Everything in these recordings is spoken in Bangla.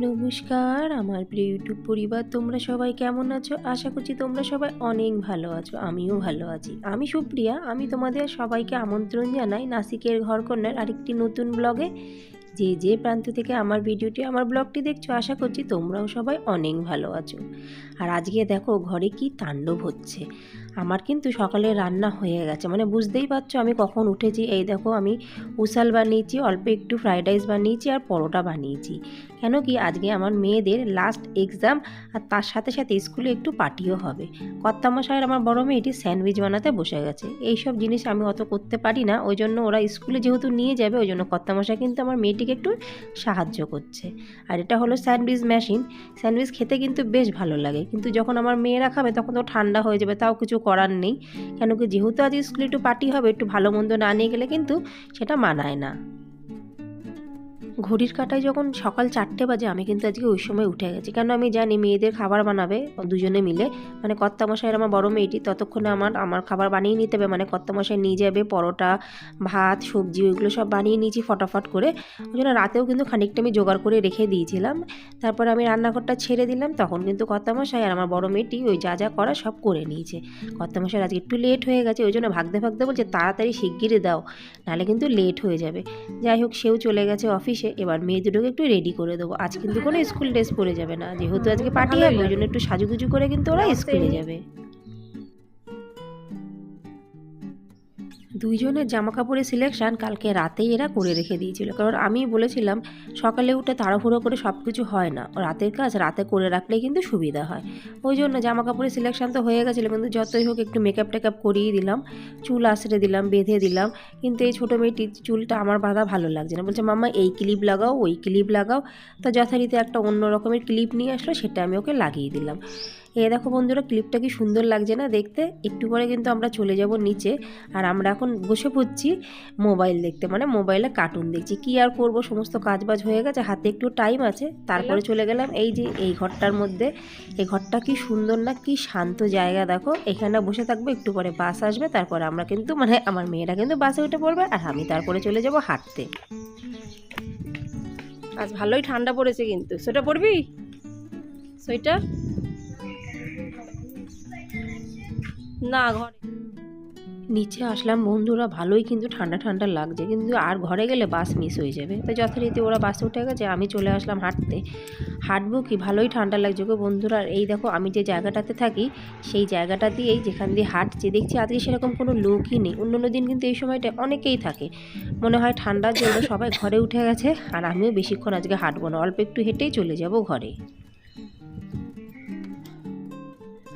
নমস্কার, আমার প্রিয় ইউটিউব পরিবার, তোমরা সবাই কেমন আছো? আশা করছি তোমরা সবাই অনেক ভালো আছো, আমিও ভালো আছি। আমি সুপ্রিয়া, আমি তোমাদের সবাইকে আমন্ত্রণ জানাই নাসিকের ঘরকন্যার আরেকটি নতুন ব্লগে। যে যে প্রান্ত থেকে আমার ভিডিওটি, আমার ব্লগটি দেখছ, আশা করছি তোমরাও সবাই অনেক ভালো আছো। আর আজকে দেখো, ঘরে কি তাণ্ডব হচ্ছে। আমার কিন্তু সকালে রান্না হয়ে গেছে। মানে বুঝতেই পারছ, আমি কখন উঠেছি। এই দেখো, আমি উসাল বানিয়েছি, অল্প একটু ফ্রাইড রাইস বানিয়েছি আর পরোটা বানিয়েছি। কেন কি আজকে আমার মেয়েদের লাস্ট এক্সাম আর তার সাথে সাথে স্কুলে একটু পার্টিও হবে। কর্তামশায়ের আমার বড় মেয়েটি স্যান্ডউইচ বানাতে বসে গেছে। এই সব জিনিস আমি অত করতে পারি না, ওই জন্য ওরা স্কুলে যেহেতু নিয়ে যাবে, ওই জন্য কর্তামশাই কিন্তু আমার মেয়েটিকে একটু সাহায্য করছে। আর এটা হলো স্যান্ডউইচ মেশিন স্যান্ডউইচ খেতে কিন্তু বেশ ভালো লাগে। কিন্তু যখন আমার মেয়েরা খাবে, তখন তো ঠান্ডা হয়ে যাবে, তাও কিছু করার নেই। কেন কি যেহেতু আজ স্কুলে একটু পার্টি হবে, একটু ভালো মন্দ না নিয়ে গেলে কিন্তু সেটা মানায় না। ঘড়ির কাটায় যখন সকাল চারটে বাজে, আমি কিন্তু আজকে ওই সময় উঠে গেছি। কেন আমি জানি, মেয়েদের খাবার বানাবে দুজনে মিলে। মানে কর্তা কর্তামশাইয়ের আমার বড় মেয়েটি, ততক্ষণে আমার আমার খাবার বানিয়ে নিতে হবে। মানে কর্তামশাই নিয়ে যাবে, পরোটা, ভাত, সবজি, ওইগুলো সব বানিয়ে নিয়েছি ফটাফট করে। ওই জন্য রাতেও কিন্তু খানিকটা আমি জোগাড় করে রেখে দিয়েছিলাম। তারপরে আমি রান্নাঘরটা ছেড়ে দিলাম। তখন কিন্তু কর্তামশাই আর আমার বড় মেয়েটি ওই যা যা করা সব করে নিয়েছে। কর্তা কর্তামশাই আজকে একটু লেট হয়ে গেছে, ওই জন্য ভাগতে ভাগতে বলছে, তাড়াতাড়ি শিগগিরই দাও, নাহলে কিন্তু লেট হয়ে যাবে। যাই হোক, সেও চলে গেছে অফিসে এবার মেয়ে দুটোকে একটু রেডি করে দেবো। আজ কিন্তু কোনো স্কুল ড্রেস পরে যাবে না। যেহেতু আজকে পার্টি হবে ওই জন্য একটু সাজুগুজু করে কিন্তু ওরা স্কুলে যাবে। দুইজনের জামা কাপড়ের সিলেকশান কালকে রাতেই এরা করে রেখে দিয়েছিল। কারণ আমি বলেছিলাম, সকালে উঠে তাড়াহুড়ো করে সব কিছু হয় না। রাতের কাজ রাতে করে রাখলেই কিন্তু সুবিধা হয়। ওই জন্য জামা কাপড়ের সিলেকশান তো হয়ে গেছিল, কিন্তু যতই হোক একটু মেকআপ টেকআপ করিয়ে দিলাম, চুল আশ্রে দিলাম, বেঁধে দিলাম। কিন্তু এই ছোটো মেয়েটির চুলটা আমার বাঁধা ভালো লাগছে না। বলছে, মাম্মা, এই ক্লিপ লাগাও, ওই ক্লিপ লাগাও। তা যথারীতি একটা অন্য রকমের ক্লিপ নিয়ে আসলো, সেটা আমি ওকে লাগিয়ে দিলাম। এ দেখো বন্ধুরা ক্লিপটা কি সুন্দর লাগছে না দেখতে? একটু পরে কিন্তু আমরা চলে যাব নিচে। আর আমরা এখন বসে পড়ছি মোবাইল দেখতে মানে মোবাইলে কার্টুন দেখছি। কি আর করব? সমস্ত কাজবাজ হয়ে গেছে, হাতে একটু টাইম আছে। তারপরে চলে গেলাম এই যে এই ঘরটার মধ্যে। এই ঘরটা কি সুন্দর না, কি শান্ত জায়গা দেখো। এখানে বসে থাকব, একটু পরে বাস আসবে, তারপরে আমরা কিন্তু মানে আমার মেয়েরা কিন্তু বাসে উঠে পড়বে, আর আমি তারপরে চলে যাব হাঁটতে। আজ ভালোই ঠান্ডা পড়েছে কিন্তু। সোয়েটার পরবি? সোয়েটার? না, ঘরে। নিচে আসলাম, বন্ধুরা, ভালোই কিন্তু ঠান্ডা ঠান্ডা লাগছে, কিন্তু আর ঘরে গেলে বাস মিস হয়ে যাবে। তো যথারীতি ওরা বাসে উঠে গেছে, আমি চলে আসলাম হাঁটতে। হাঁটবো কি? ভালোই ঠান্ডা লাগছে গো বন্ধুরা। এই দেখো, আমি যে জায়গাটাতে থাকি, সেই জায়গাটা দিয়েই যেখান দিয়ে হাঁটছে, দেখছি আজকে সেরকম কোনো লোকই নেই। অন্য অন্য দিন কিন্তু এই সময়টা অনেকেই থাকে। মনে হয় ঠান্ডার জন্য সবাই ঘরে উঠে গেছে, আর আমিও বেশিক্ষণ আজকে হাঁটবো না, অল্প একটু হেঁটেই চলে যাব ঘরে।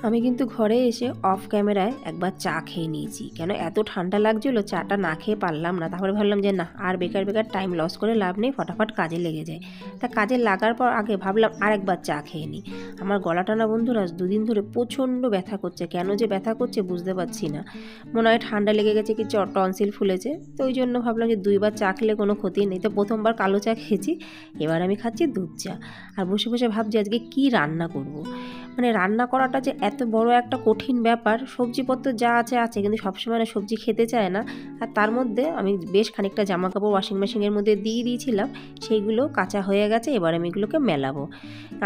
আমি কিন্তু ঘরে এসে অফ ক্যামেরায় একবার চা খেয়ে নিয়েছি। কেন এত ঠান্ডা লাগছিল, চাটা না খেয়ে পারলাম না। তারপরে ভাবলাম যে না, আর বেকার বেকার টাইম লস করে লাভ নেই, ফটাফট কাজে লেগে যায়। তা কাজে লাগার পর আগে ভাবলাম আর একবার চা খেয়ে নিই। আমার গলাটা না বন্ধুরা দুদিন ধরে প্রচণ্ড ব্যথা করছে। কেন যে ব্যথা করছে বুঝতে পারছি না। মনে হয় ঠান্ডা লেগে গেছে, কি টনসিল ফুলেছে। তো ওই জন্য ভাবলাম যে দুইবার চা খেলে কোনো ক্ষতি নেই। তো প্রথমবার কালো চা খেয়েছি, এবার আমি খাচ্ছি দুধ চা। আর বসে বসে ভাবছি আজকে কি রান্না করব। মানে রান্না করাটা যে এত বড় একটা কঠিন ব্যাপার, সবজিপত্র যা আছে আছে, কিন্তু সবসময় না সবজি খেতে চায় না। আর তার মধ্যে আমি বেশ খানিকটা জামা কাপড় ওয়াশিং মেশিনের মধ্যে দিয়ে দিয়েছিলাম, সেইগুলো কাঁচা হয়ে গেছে, এবার আমি এগুলোকে মেলাবো।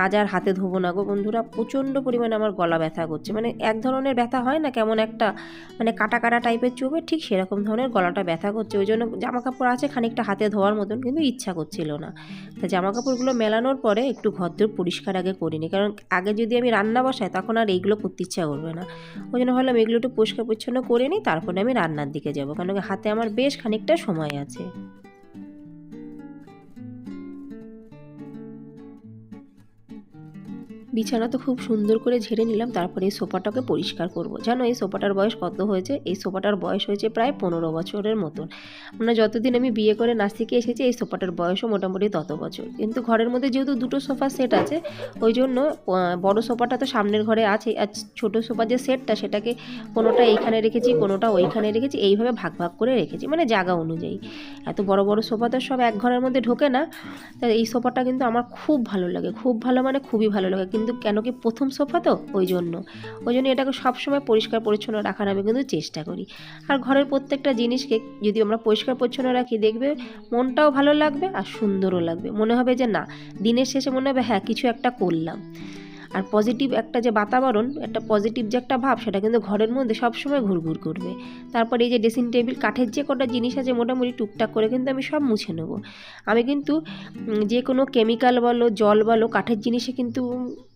আজ আর হাতে ধোবো না গো বন্ধুরা, প্রচণ্ড পরিমাণে আমার গলা ব্যথা করছে। মানে এক ধরনের ব্যথা হয় না কেমন একটা মানে কাটা কাটা টাইপের চোবে ঠিক সেরকম ধরনের গলাটা ব্যথা করছে। ওই জন্য জামা কাপড় আছে খানিকটা হাতে ধোয়ার মতন, কিন্তু ইচ্ছা করছিল না। তা জামা কাপড়গুলো মেলানোর পরে একটু ঘরদোর পরিষ্কার আগে করিনি, কারণ আগে যদি আমি রান্না বসায়, তখন আর এইগুলো করতে ইচ্ছা করবে না। ওই জন্য ভাবলাম এগুলো একটু পরিষ্কার পরিচ্ছন্ন করে নিই, তারপরে আমি রান্নার দিকে যাব। কারণ হাতে আমার বেশ খানিকটা সময় আছে। বিছানা তো খুব সুন্দর করে ঝেড়ে নিলাম, তারপরে এই সোফাটাকে পরিষ্কার করব। জানো, এই সোফাটার বয়স কত হয়েছে? এই সোফাটার বয়স হয়েছে প্রায় পনেরো বছরের মতন। মানে যতদিন আমি বিয়ে করে নাসিকে এসেছি, এই সোফাটার বয়সও মোটামুটি তত বছর। কিন্তু ঘরের মধ্যে যেহেতু দুটো সোফা সেট আছে, ওই জন্য বড় সোফাটা তো সামনের ঘরে আছে, আর ছোটো সোফার যে সেটটা, সেটাকে কোনোটা এইখানে রেখেছি, কোনোটা ওইখানে রেখেছি, এইভাবে ভাগ ভাগ করে রেখেছি মানে জায়গা অনুযায়ী। এত বড় বড় সোফা তো সব এক ঘরের মধ্যে ঢোকে না, তা এই সোফাটা কিন্তু আমার খুব ভালো লাগে। খুব ভালো মানে খুবই ভালো লাগে। কিন্তু কিন্তু কেন কি প্রথম সোফা তো? ওই জন্য। ওই জন্য এটাকে সবসময় পরিষ্কার পরিচ্ছন্ন রাখার আমি কিন্তু চেষ্টা করি। আর ঘরের প্রত্যেকটা জিনিসকে যদি আমরা পরিষ্কার পরিচ্ছন্ন রাখি, দেখবে মনটাও ভালো লাগবে আর সুন্দরও লাগবে। মনে হবে যে না, দিনের শেষে মনে হবে হ্যাঁ কিছু একটা করলাম। আর পজিটিভ একটা যে বাতাবরণ, একটা পজিটিভ যে একটা ভাব, সেটা কিন্তু ঘরের মধ্যে সবসময় ঘুরঘুর করবে। তারপরে এই যে ড্রেসিং টেবিল কাঠের যে কটা জিনিস আছে, মোটামুটি টুকটাক করে কিন্তু আমি সব মুছে নেব। আমি কিন্তু যে কোনো কেমিক্যাল বলো, জল বলো, কাঠের জিনিসে কিন্তু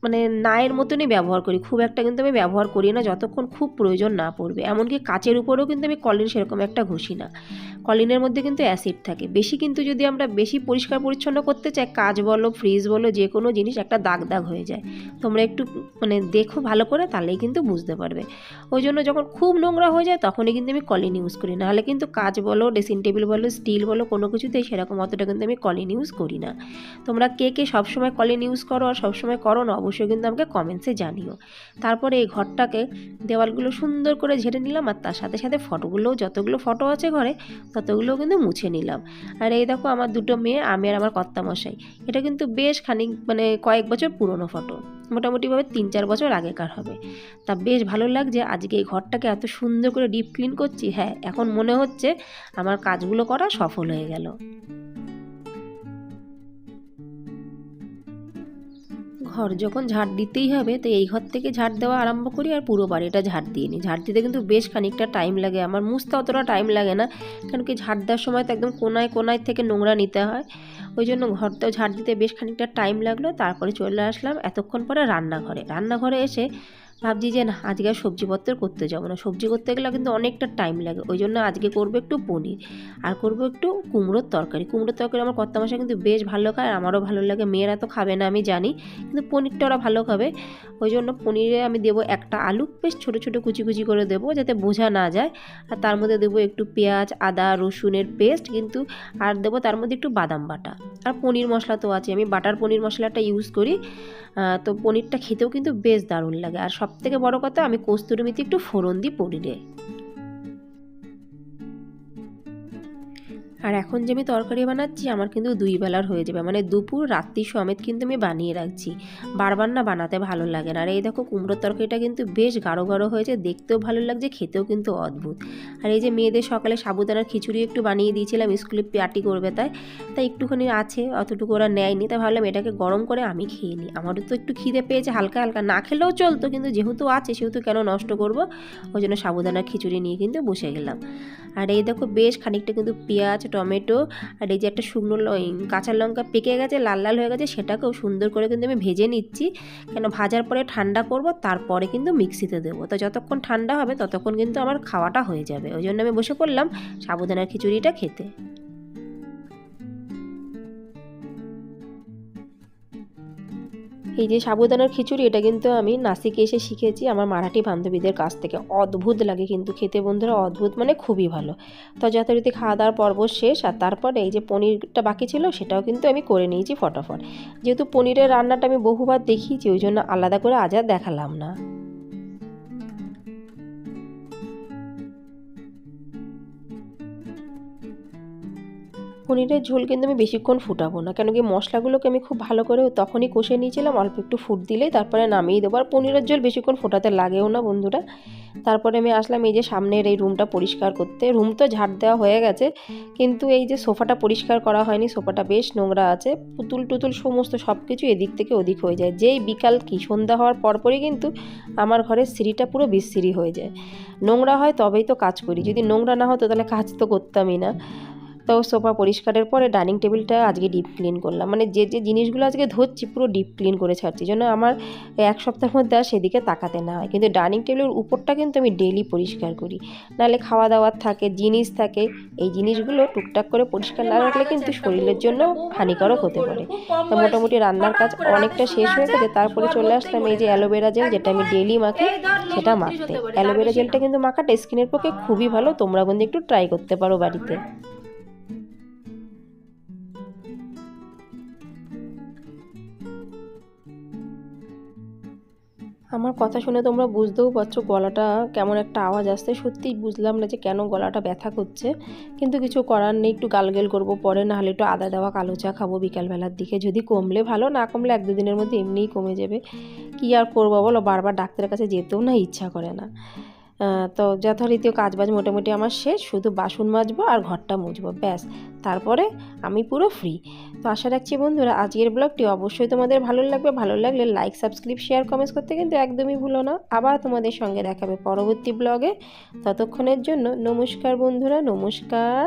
মানে নায়ের মতনই ব্যবহার করি। খুব একটা কিন্তু আমি ব্যবহার করি না, যতক্ষণ খুব প্রয়োজন না পড়বে। এমনকি কাচের উপরেও কিন্তু আমি কলিন সেরকম একটা ঘষি না। কলিনের মধ্যে কিন্তু অ্যাসিড থাকে। বেশি কিন্তু যদি আমরা বেশি পরিষ্কার পরিচ্ছন্ন করতে চাই, কাজ বলো, ফ্রিজ বলো, যে কোনো জিনিস একটা দাগ দাগ হয়ে যায়। তোমরা একটু মানে দেখো ভালো করে, তাহলেই কিন্তু বুঝতে পারবে। ওই জন্য যখন খুব নোংরা হয়ে যায়, তখনই কিন্তু আমি কলিন ইউজ করি। নাহলে কিন্তু কাজ বলো ড্রেসিং টেবিল বলো স্টিল বলো, কোনো কিছুতেই সেরকম অতটা কিন্তু আমি কলিন ইউজ করি না। তোমরা কে কে সবসময় কলিন ইউজ করো আর সবসময় করো না, অবশ্যই কিন্তু আমাকে কমেন্টসে জানিও। তারপরে এই ঘরটাকে দেওয়ালগুলো সুন্দর করে ঝেড়ে নিলাম আর তার সাথে সাথে ফটোগুলোও যতগুলো ফটো আছে ঘরে, ততগুলোও কিন্তু মুছে নিলাম। আর এই দেখো আমার দুটো মেয়ে, আমি আর আমার কর্তামশাই। এটা কিন্তু বেশ খানিক মানে কয়েক বছর পুরনো ফটো। মোটামুটিভাবে তিন চার বছর আগেকার হবে। তা বেশ ভালো লাগছে, আজকে এই ঘরটাকে এত সুন্দর করে ডিপ ক্লিন করছি হ্যাঁ এখন মনে হচ্ছে আমার কাজগুলো করা সফল হয়ে গেল। ঘর যখন ঝাড় দিতেই হবে, তো এই ঘর থেকে ঝাড় দেওয়া আরম্ভ করি আর পুরো বাড়িটা ঝাড় দিয়ে নিই। ঝাড় দিতে কিন্তু বেশ খানিকটা টাইম লাগে। আমার মুছতে অতটা টাইম লাগে না, কারণ কি ঝাড় দেওয়ার সময় তো একদম কোনায় কোনায় থেকে নোংরা নিতে হয়। ওই জন্য ঘরটাও ঝাড় দিতে বেশ খানিকটা টাইম লাগল। তারপরে চলে আসলাম এতক্ষণ পরে রান্নাঘরে। রান্নাঘরে এসে ভাবছি যে না, আজকে আর সবজিপত্র করতে যাব না। সবজি করতে গেলে কিন্তু অনেকটা টাইম লাগে। ওই জন্য আজকে করব একটু পনির, আর করব একটু কুমড়োর তরকারি। কুমড়োর তরকারি আমার কর্তা মশাই কিন্তু বেশ ভালো খায়, আর আমারও ভালো লাগে। মেয়েরা তো খাবে না, আমি জানি, কিন্তু পনিরটা ওরা ভালো খাবে। ওই জন্য পনিরে আমি দেবো একটা আলু, বেশ ছোটো ছোটো কুচি কুচি করে দেবো, যাতে বোঝা না যায়। আর তার মধ্যে দেবো একটু পেঁয়াজ, আদা, রসুনের পেস্ট কিন্তু আর দেবো তার মধ্যে একটু বাদাম বাটা। আর পনির মশলা তো আছে আমি বাটার পনির মশলাটা ইউজ করি তো পনিরটা খেতেও কিন্তু বেশ দারুণ লাগে। আর সব থেকে বড় কথা আমি কস্তুরি মেথি একটু ফোড়ন পড়ি পনিরে আর এখন যে আমি তরকারি বানাচ্ছি, আমার কিন্তু দুই বেলার হয়ে যাবে। মানে দুপুর, রাত্রি সমেত কিন্তু আমি বানিয়ে রাখছি। বারবার না বানাতে ভালো লাগে না। আর এই দেখো কুমড়োর তরকারিটা কিন্তু বেশ গাঢ় গাঢ় হয়েছে। দেখতেও ভালো লাগছে, খেতেও কিন্তু অদ্ভুত। আর এই যে মেয়েদের সকালে সাবুদানার খিচুড়ি একটু বানিয়ে দিয়েছিলাম, স্কুলে পার্টি করবে তাই। তাই একটুখানি আছে, অতটুকু ওরা নেয়নি। তাই ভাবলাম এটাকে গরম করে আমি খেয়ে নিই। আমারও তো একটু খিদে পেয়েছে, হালকা হালকা। না খেলেও চলতো, কিন্তু যেহেতু আছে, সেহেতু কেন নষ্ট করব? ওই জন্য সাবুদানার খিচুড়ি নিয়ে কিন্তু বসে গেলাম। আর এই দেখো বেশ খানিকটা কিন্তু পেঁয়াজ টমেটো আর এই যে একটা শুকনো কাঁচা লঙ্কা পেকে গেছে, লাল লাল হয়ে গেছে, সেটাকেও সুন্দর করে কিন্তু আমি ভেজে নিচ্ছি। কেন ভাজার পরে ঠান্ডা করব, তারপরে কিন্তু মিক্সিতে দেবো। তো যতক্ষণ ঠান্ডা হবে, ততক্ষণ কিন্তু আমার খাওয়াটা হয়ে যাবে। ওই জন্য আমি বসে পড়লাম সাবুদানার খিচুড়িটা খেতে। এই যে সাবুদানার খিচুড়ি, এটা কিন্তু আমি নাসিকে এসে শিখেছি আমার মারাঠি বান্ধবীদের কাছ থেকে। অদ্ভুত লাগে কিন্তু খেতে বন্ধুরা, অদ্ভুত মানে খুবই ভালো। তো যথারীতি খাওয়া দাওয়ার পর্ব শেষ, আর তারপরে এই যে পনিরটা বাকি ছিল, সেটাও কিন্তু আমি করে নিয়েছি ফটাফট। যেহেতু পনিরের রান্নাটা আমি বহুবার দেখিয়েছি, ওই জন্য আলাদা করে আজ আর দেখালাম না। পনিরের ঝোল কিন্তু আমি বেশিক্ষণ ফুটাবো না। কেন কি মশলাগুলোকে আমি খুব ভালো করে তখনই কষে নিয়েছিলাম, অল্প একটু ফুট দিলেই তারপরে নামিয়ে দেবো। আর পনিরের ঝোল বেশিক্ষণ ফোটাতে লাগেও না বন্ধুরা। তারপরে আমি আসলাম এই যে সামনের এই রুমটা পরিষ্কার করতে। রুম তো ঝাড় দেওয়া হয়ে গেছে, কিন্তু এই যে সোফাটা পরিষ্কার করা হয়নি, সোফাটা বেশ নোংরা আছে। পুতুল টুতুল সমস্ত সব কিছু এদিক থেকে ওদিক হয়ে যায়। যেই বিকাল কি সন্ধ্যা হওয়ার পরপরই কিন্তু আমার ঘরের সিঁড়িটা পুরো বিস্মিরি হয়ে যায়। নোংরা হয় তবেই তো কাজ করি। যদি নোংরা না হতো তাহলে কাজ তো করতামই না। তো সোফা পরিষ্কারের পরে ডাইনিং টেবিলটা আজকে ডিপ ক্লিন করলাম। মানে যে যে জিনিসগুলো আজকে ধরছি পুরো ডিপ ক্লিন করে ছাড়ছি। যেন আমার এক সপ্তাহের মধ্যে আর সেদিকে তাকাতে না হয়। কিন্তু ডাইনিং টেবিলের উপরটা কিন্তু আমি ডেলি পরিষ্কার করি। নাহলে খাওয়া দাওয়ার থাকে, জিনিস থাকে, এই জিনিসগুলো টুকটাক করে পরিষ্কার না রাখলে কিন্তু শরীরের জন্য হানিকারক হতে পারে। তো মোটামুটি রান্নার কাজ অনেকটা শেষ হয়ে গেছে। তারপরে চলে আসলাম এই যে অ্যালোভেরা জেল, যেটা আমি ডেলি মাখি, সেটা মাখতে। অ্যালোভেরা জেলটা কিন্তু মাখাটা স্কিনের পক্ষে খুবই ভালো। তোমরা কিন্তু একটু ট্রাই করতে পারো বাড়িতে। আমার কথা শুনে তোমরা বুঝতেও পারছ গলাটা কেমন একটা আওয়াজ আসছে। সত্যিই বুঝলাম না যে কেন গলাটা ব্যথা করছে। কিন্তু কিছু করার নেই, একটু গালগেল করব পরে, নাহলে একটু আদা দেওয়া কালো চা খাব বিকালবেলার দিকে। যদি কমলে ভালো, না কমলে এক দুদিনের মধ্যে এমনিই কমে যাবে। কী আর করব বলো? বারবার ডাক্তারের কাছে যেতেও না ইচ্ছা করে না। তো যথারীতি কাজবাজ মোটামুটি আমার শেষ। শুধু বাসন মাজবো আর ঘরটা মুছবো ব্যাস। তারপরে আমি পুরো ফ্রি তো আশা রাখছি বন্ধুরা, আজকের ব্লগটি অবশ্যই তোমাদের ভালো লাগবে। ভালো লাগলে লাইক সাবস্ক্রাইব শেয়ার কমেন্টস করতে কিন্তু একদমই ভুলো না। আবার তোমাদের সঙ্গে দেখাবে পরবর্তী ব্লগে। ততক্ষণের জন্য নমস্কার বন্ধুরা, নমস্কার।